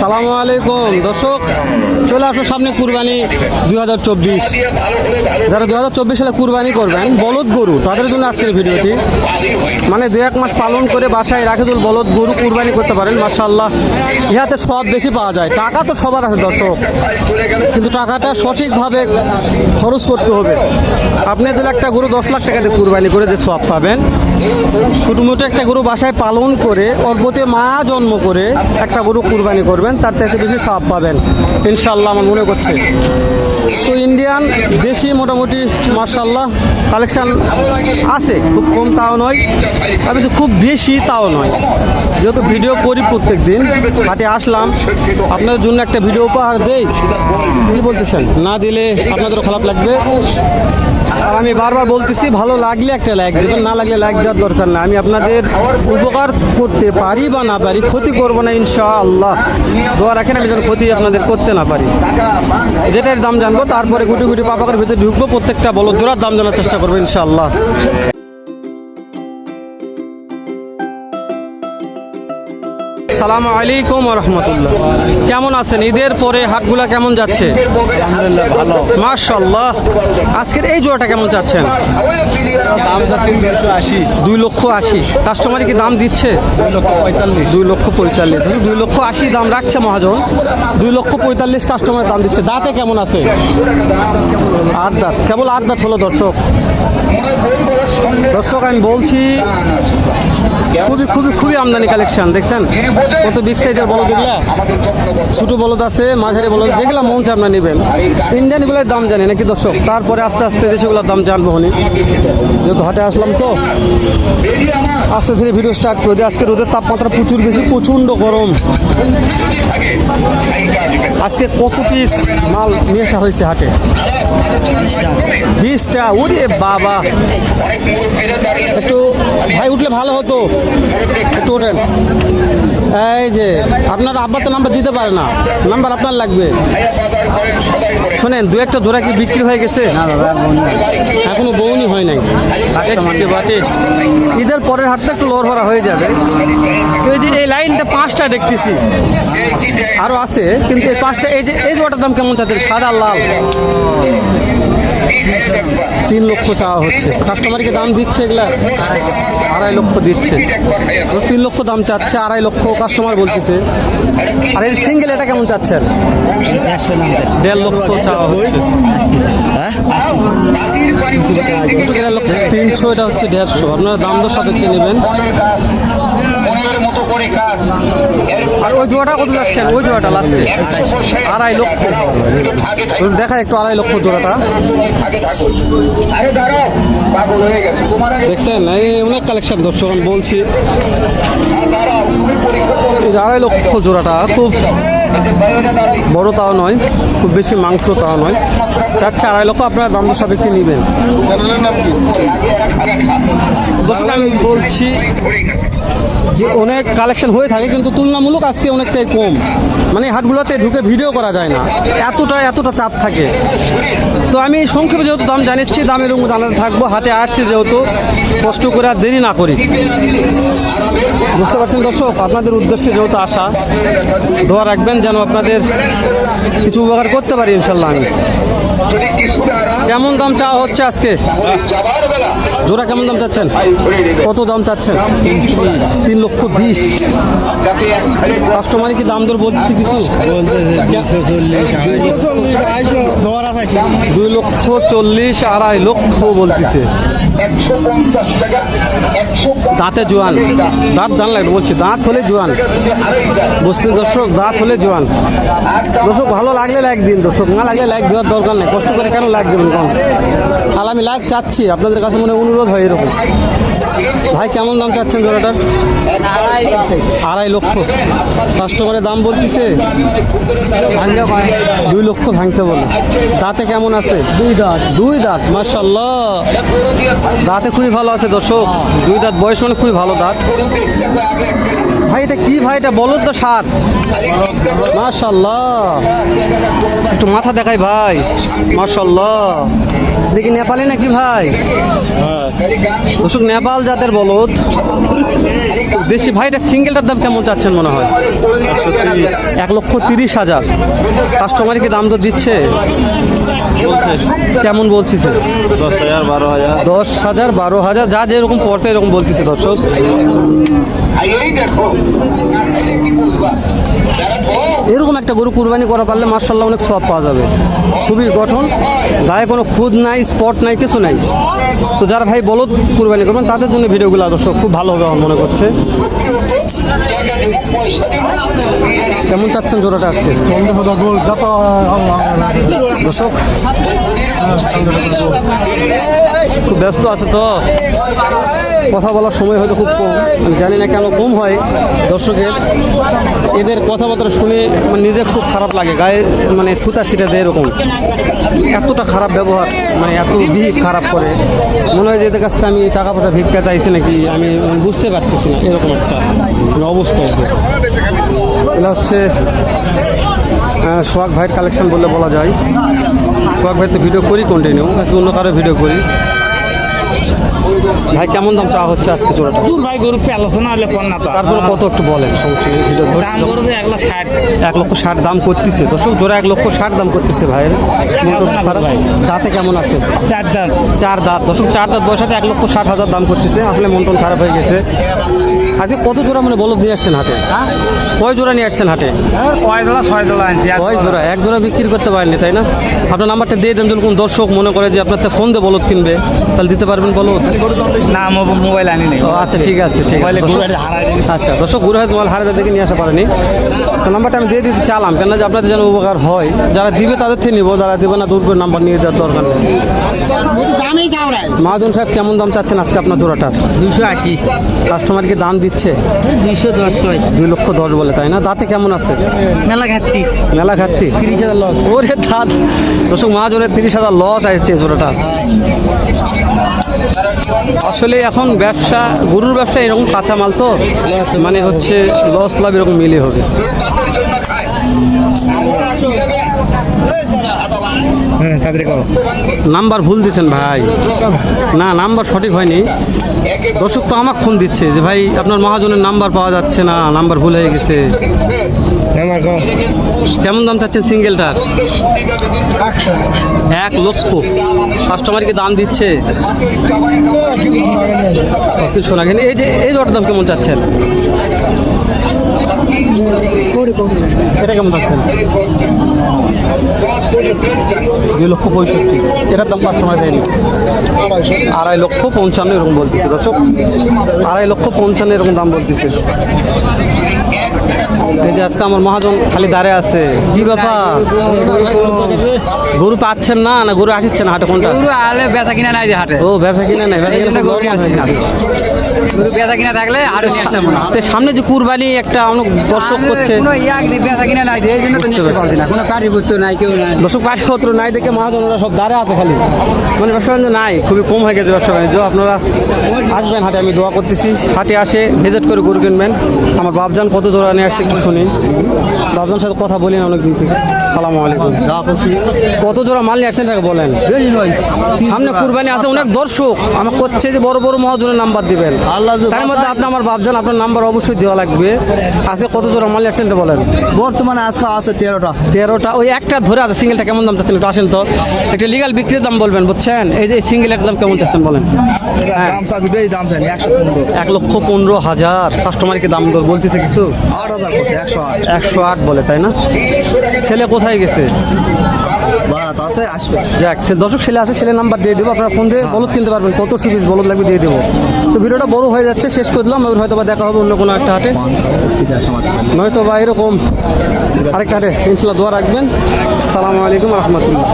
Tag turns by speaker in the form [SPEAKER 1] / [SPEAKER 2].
[SPEAKER 1] সালামু আলাইকুম। দর্শক, চলে আসো সামনে কুরবানি দুই হাজার চব্বিশ। যারা দুই হাজার চব্বিশ সালে কুরবানি করবেন, বলদ গরু, তাদের জন্য আজকের ভিডিওটি। মানে দু এক মাস পালন করে বাসায় রাখে তুল বলদ গরু কুরবানি করতে পারেন মার্শাল্লাহ ইহাতে সব বেশি পাওয়া যায়। টাকা তো সবার আছে, দর্শক। কিন্তু টাকাটা সঠিকভাবে খরচ করতে হবে। আপনি যদি একটা গরু দশ লাখ টাকা দিয়ে কুরবানি করে যে সব পাবেন, ছোটোমোটো একটা গরু বাসায় পালন করে অল্পতে মা জন্ম করে একটা গরু কুরবানি করবেন, তার চাইতে বেশি সাপ পাবেন। ইনশাল্লাহ আমার মনে করছে। তো ইন্ডিয়ান দেশি মোটামুটি মার্শাল্লাহ কালেকশান আছে। খুব কম তাও নয়, আমি তো খুব বেশি তাও নয়। যেহেতু ভিডিও করি প্রত্যেক দিন হাটে আসলাম। আপনাদের জন্য একটা ভিডিও উপহার দেই। কি বলতেছেন? না দিলে আপনাদেরও খারাপ লাগবে। আর আমি বারবার বলতেছি, ভালো লাগলে একটা লাইক দেবেন, না লাগলে লাইক দেওয়ার দরকার না আমি আপনাদের উপকার করতে পারি বা না পারি, ক্ষতি করব না ইনশাআল্লাহ। দোয়া রাখেন, আমি যেন ক্ষতি আপনাদের করতে না পারি। যেটার দাম জানব, তারপরে গুটি গুটি পাপাকের ভিতরে ঢুকবো, প্রত্যেকটা বলো জোড়ার দাম জানার চেষ্টা করব ইনশাআল্লাহ। সালাম আলাইকুম রহমতুল্লাহ। কেমন আছেন? ঈদের পরে হাটগুলা কেমন যাচ্ছে?
[SPEAKER 2] ভালো।
[SPEAKER 1] মার্শাল্লাহ আজকের এই জোড়াটা কেমন চাচ্ছেন?
[SPEAKER 2] দাম যাচ্ছে দুশো আশি।
[SPEAKER 1] দুই লক্ষ আশি। কাস্টমার কি দাম দিচ্ছে?
[SPEAKER 2] দুই লক্ষ পঁয়তাল্লিশ।
[SPEAKER 1] দুই লক্ষ পঁয়তাল্লিশ। দুই লক্ষ আশি দাম রাখছে মহাজন। দুই লক্ষ পঁয়তাল্লিশ কাস্টমার দাম দিচ্ছে। দাঁতে কেমন আছে? আট দাঁত। কেবল আট দাঁত হলো দর্শক। দর্শক আমি বলছি খুবই খুবই খুবই আমদানি কালেকশন দেখছেন? কত বিগ সাইজের বলদ এগুলা? ছোটো বলদ আছে মাঝারি বলদ যেগুলো মন চায় আপনারা নেবেন। ইন্ডিয়ানগুলোর দাম জানি নাকি দর্শক? তারপরে আস্তে আস্তে দেশগুলোর দাম জানব উনি যেহেতু হাটে আসলাম তো। আস্তে ধীরে ভিডিও স্টার্ট করে দিই। আজকে রোদের তাপমাত্রা প্রচুর বেশি প্রচণ্ড গরম। আজকে কত পিস মাল নিয়ে আসা হয়েছে হাটে? বিশটা। ওরে বাবা। একটু ভাই উঠলে ভালো হতো। ওঠেন এই যে আপনার আব্বা তো নাম্বার দিতে পারে না। নাম্বার আপনার লাগবে। শোনেন দু একটা জোড়া কি বিক্রি হয়ে গেছে? এখনও বউনি হয় নাই। বাটে ঈদের পরের হাটটা একটু লোর ভরা হয়ে যাবে। তো এই যে এই লাইনটা পাঁচটা দেখতেছি। আরও আছে কিন্তু এই পাঁচটা এই যে এই জোড়াটার দাম কেমন চাচ্ছে সাদা লাল। তিন লক্ষ চাওয়া হচ্ছে। কাস্টমারকে দাম দিচ্ছে এগুলা? আড়াই লক্ষ দিচ্ছে। তিন লক্ষ দাম চাচ্ছে আড়াই লক্ষ কাস্টমার বলতেছে। আর এই সিঙ্গেল এটা কেমন চাচ্ছেন? দেড় লক্ষ চাওয়া হচ্ছে। লক্ষ তিনশো এটা হচ্ছে দেড়শো। আপনারা দাম দর সাপেক্ষে নেবেন। আর ওই জোড়াটা কত যাচ্ছেন ওই জোড়াটা লাস্টে আড়াই লক্ষ। দেখা একটু আড়াই লক্ষ জোড়াটা। দেখছেন? এই অনেক কালেকশন দর্শক আমি বলছি। আড়াই লক্ষ জোড়াটা খুব বড় তাও নয় খুব বেশি মাংস তাও নয়। চাচ্ছে আড়াই লক্ষ আপনারা দাম সাপেক্ষে নেবেন। আমি বলছি যে অনেক কালেকশন হয়ে থাকে কিন্তু তুলনামূলক আজকে অনেকটাই কম। মানে হাটগুলোতে ঢুকে ভিডিও করা যায় না। এতটা এতটা চাপ থাকে। তো আমি সংক্ষেপে যেহেতু দাম জানিয়েছি দামের রুম জানাতে থাকব। হাটে আসছি যেহেতু কষ্ট করে আর দেরি না করি। বুঝতে পারছেন দর্শক? আপনাদের উদ্দেশ্যে যেহেতু আসা দোয়া রাখবেন। যেন আপনাদের কিছু উপকার করতে পারি ইনশাল্লাহ আমি। কেমন দাম চাওয়া হচ্ছে আজকে? জোড়া কেমন দাম চাচ্ছেন? কত দাম চাচ্ছেন? তিন লক্ষ বিশ। কাস্টমারই কি দাম দর বলতেছে কিছু? দুই লক্ষ চল্লিশ, আড়াই লক্ষ বলতেছে। দাঁতে জোয়ান। দাঁত জান জানলে বলছি, দাঁত হলে জোয়ান। বুঝতে দর্শক, দাঁত হলে জোয়ান। দর্শক, ভালো লাগলে লাইক দিন, দর্শক, না লাগলে লাইক দেওয়ার দরকার নেই। কষ্ট করে কেন লাইক দেবেন কোন আর আমি লাইক চাচ্ছি আপনাদের কাছে মনে অনুরোধ হয় এরকম। ভাই কেমন দাম চাচ্ছেন জোড়াটার আড়াই লক্ষ। কাস্টমারের দাম বলতেছে দুই লক্ষ ভাঙতে বলে। দাঁতে কেমন আছে? দুই দাঁত। দুই দাঁত মার্শাল্লাহ দাঁতে খুবই ভালো আছে দর্শক। দুই দাঁত বয়স মানে খুবই ভালো দাঁত। ভাই এটা কি ভাই এটা বলো তো সার মাশাল্লাহ। একটু মাথা দেখাই ভাই। মাশাল্লাহ। দেখি নেপালি নাকি ভাই? দর্শক, নেপাল জাতের বলদ। দেশি ভাই এটা সিঙ্গেলটার দাম কেমন চাচ্ছেন মনে হয়? এক লক্ষ তিরিশ হাজার। কাস্টমার কি দাম তো দিচ্ছে? কেমন বলছিস?
[SPEAKER 2] দশ হাজার বারো হাজার।
[SPEAKER 1] দশ হাজার বারো হাজার যা যেরকম পড়ছে এরকম বলতেছে দর্শক। এরকম একটা গরু কুরবানি করা পারলে মার্শাল্লাহ অনেক সব পাওয়া যাবে। খুবই গঠন গায়ে কোনো খুদ নাই, স্পট নাই, কিছু নাই। তো যারা ভাই বলদ কুরবানি করবেন, তাদের জন্য ভিডিওগুলো দর্শক খুব ভালো হবে আমার মনে করছে কেমন চাচ্ছেন জোড়াটা আজকে? দর্শক, খুব ব্যস্ত আছে তো। কথা বলার সময় হয়তো খুব কম। আমি জানি না কেন কম হয়। দর্শকের এদের কথাবার্তা শুনে মানে নিজে খুব খারাপ লাগে। গায়ে মানে থুতা ছিটা দেয় এরকম। এতটা খারাপ ব্যবহার মানে এত বিহেভ খারাপ করে। মনে হয় যে এদের কাছ থেকে আমি টাকা পয়সা ভিক্ষা চাইছি নাকি, আমি বুঝতে পারতেছি না, এরকম একটা অবস্থা এটা হচ্ছে সোহাগ ভাইয়ের কালেকশন বললে বলা যায়। সোহাগ ভাই তো ভিডিও করি কন্টিনিউ অন্য কারও ভিডিও করি। ভাই কেমন দাম চাওয়া হচ্ছে আজকে জোড়াটা?
[SPEAKER 3] দূর ভাই গরু আলোচনা হলে কোন না
[SPEAKER 1] তারপর কত একটু বলেন সমস্যা ভিডিও
[SPEAKER 3] দাম
[SPEAKER 1] ধরছি
[SPEAKER 3] গরু এক
[SPEAKER 1] লক্ষ ষাট। দাম করতেছে। দর্শক জোড়া এক লক্ষ ষাট দাম করতেছে ভাইয়ের দাঁতে কেমন আছে?
[SPEAKER 3] চার দাঁত।
[SPEAKER 1] চার দাঁত। দর্শক চার দাঁত বয়সাতে এক লক্ষ ষাট হাজার দাম করতেছে। আসলে টন খারাপ হয়ে গেছে। আজকে কত জোড়া মানে বলদ নিয়ে আসছেন হাটে? কয় জোড়া নিয়ে আসছেন হাটে?
[SPEAKER 3] কয় দোলা ছয় দোলা আনছি
[SPEAKER 1] ছয় জোড়া। এক জোড়া বিক্রি করতে পারেননি তাই না? আপনার নাম্বারটা দিয়ে দেন যদি কোনো দর্শক মনে করে যে আপনার ফোন দিয়ে বলদ কিনবে তাহলে দিতে পারবেন বলদ।
[SPEAKER 3] না মোবাইল আনি নাই।
[SPEAKER 1] ও আচ্ছা ঠিক আছে ঠিক
[SPEAKER 3] ঘুরে।
[SPEAKER 1] আচ্ছা দর্শক গুরু হয়তো মোবাইল হারাতে দেখে নিয়ে আসা পারেনি। তো নাম্বারটা আমি দিয়ে দিতে চালাম কেন যে আপনাদের যেন উপকার হয় যারা দিবে তাদের থেকে নিবো যারা দিবে না দূর নাম্বার নিয়ে যাওয়ার দরকার নেই। মাহাজন সাহেব কেমন দাম চাচ্ছেন আজকে আপনার জোড়াটার?
[SPEAKER 3] দুশো আশি।
[SPEAKER 1] কাস্টমার কি দাম দিচ্ছে
[SPEAKER 3] দুইশো দশ কয়।
[SPEAKER 1] দুই লক্ষ দশ বলে তাই না? দাঁতে কেমন আছে?
[SPEAKER 3] মেলা ঘাটতি।
[SPEAKER 1] মেলা ঘাটতি?
[SPEAKER 3] তিরিশ হাজার লস
[SPEAKER 1] ওরে দাঁত। দর্শক মহাজনের তিরিশ হাজার লস আসছে জোড়াটা। আসলে এখন ব্যবসা গরুর ব্যবসা এরকম কাঁচামাল তো? মানে হচ্ছে লস লাভ এরকম মিলে হবে। নাম্বার ভুল দিচ্ছেন ভাই। না নাম্বার সঠিক হয়নি। দর্শক তো আমাকে ফোন দিচ্ছে যে ভাই আপনার মহাজনের নাম্বার পাওয়া যাচ্ছে না নাম্বার ভুল হয়ে গেছে। কেমন দাম চাচ্ছেন সিঙ্গেলটার? এক লক্ষ। কাস্টমার কি দাম দিচ্ছে? কিছু না কিন্তু এই যে এই জটের দাম কেমন চাচ্ছেন? এটা কেমন চাচ্ছেন দুই লক্ষ পঁয়ষট্টি। এটার দাম কাস্টমার দেয়নি। আড়াই লক্ষ পঞ্চান্ন এরকম বলতেছে দর্শক। আড়াই লক্ষ পঞ্চান্ন এরকম দাম বলতেছে। এই যে আজকে আমার মহাজন খালি দাঁড়িয়ে আছে। কি ব্যাপার? গরু পাচ্ছেন না না গরু আসছে না হাটে কোনটা?
[SPEAKER 3] গরু আলে বেচা কিনা নাই যে হাটে।
[SPEAKER 1] ও বেচা কিনা নাই বেচা কিনা
[SPEAKER 3] বেচা কিনা থাকলে আরও নিয়ে আসতাম না।
[SPEAKER 1] তো সামনে যে কুরবানি একটা অনেক দর্শক করছে।
[SPEAKER 3] কোনো বেচা কিনা নাই এই জন্য তো নিয়ে আসতে পারছি। না। কোনো নাই কেউ নাই।
[SPEAKER 1] দর্শক পাঠপত্র নাই দেখে মহাজনরা সব দাঁড়িয়ে আছে খালি। মানে ব্যবসা বাণিজ্য নাই খুবই কম হয়ে গেছে ব্যবসা বাণিজ্য আপনারা আসবেন হাটে আমি দোয়া করতেছি। হাটে আসে ভিজিট করে গরু কিনবেন। আমার বাপজান কত জোড়া নিয়ে আসছে একটু শুনি। বাপজান সাথে কথা বলি না অনেকদিন থেকে। সালাম আলাইকুম। কত জোড়া মাল নিয়ে আসছেন তাকে বলেন। সামনে কুরবানি আছে অনেক দর্শক। আমার করছে যে বড় বড় মহাজনের নাম্বার দিবেন। তার মধ্যে আপনি আমার বাপজান আপনার নাম্বার অবশ্যই দেওয়া লাগবে। আজকে কত জোড়া মাল নিয়ে বলেন?
[SPEAKER 4] বর্তমানে আজকে আছে তেরোটা।
[SPEAKER 1] তেরোটা। ওই একটা ধরে আছে সিঙ্গেলটা কেমন দাম চাচ্ছেন একটু আসেন তো। একটা লিগাল বিক্রির দাম বলবেন বুঝছেন? এই যে সিঙ্গেলের দাম কেমন চাচ্ছেন বলেন? হ্যাঁ। এক লক্ষ পনেরো হাজার। কাস্টমারকে দাম দর বলতেছে কিছু?
[SPEAKER 4] আট হাজার একশো আট।
[SPEAKER 1] একশো আট বলে তাই না? ছেলে কোথায় গেছে?
[SPEAKER 4] বারাত আছে আসবে।
[SPEAKER 1] যাক সে দর্শক ছেলে আছে ছেলে নাম্বার দিয়ে দেবো। আপনারা ফোন দিয়ে বলদ কিনতে পারবেন কত সিরিজ বলদ লাগবে দিয়ে দেবো। তো ভিডিওটা বড় হয়ে যাচ্ছে শেষ করে দিলাম এবার হয়তো বা দেখা হবে অন্য কোনো একটা হাটে। নয়তো বা এরকম আরেকটা হাটে ইনশাল্লাহ দোয়া রাখবেন। সালামু আলাইকুম রহমতুল্লাহ।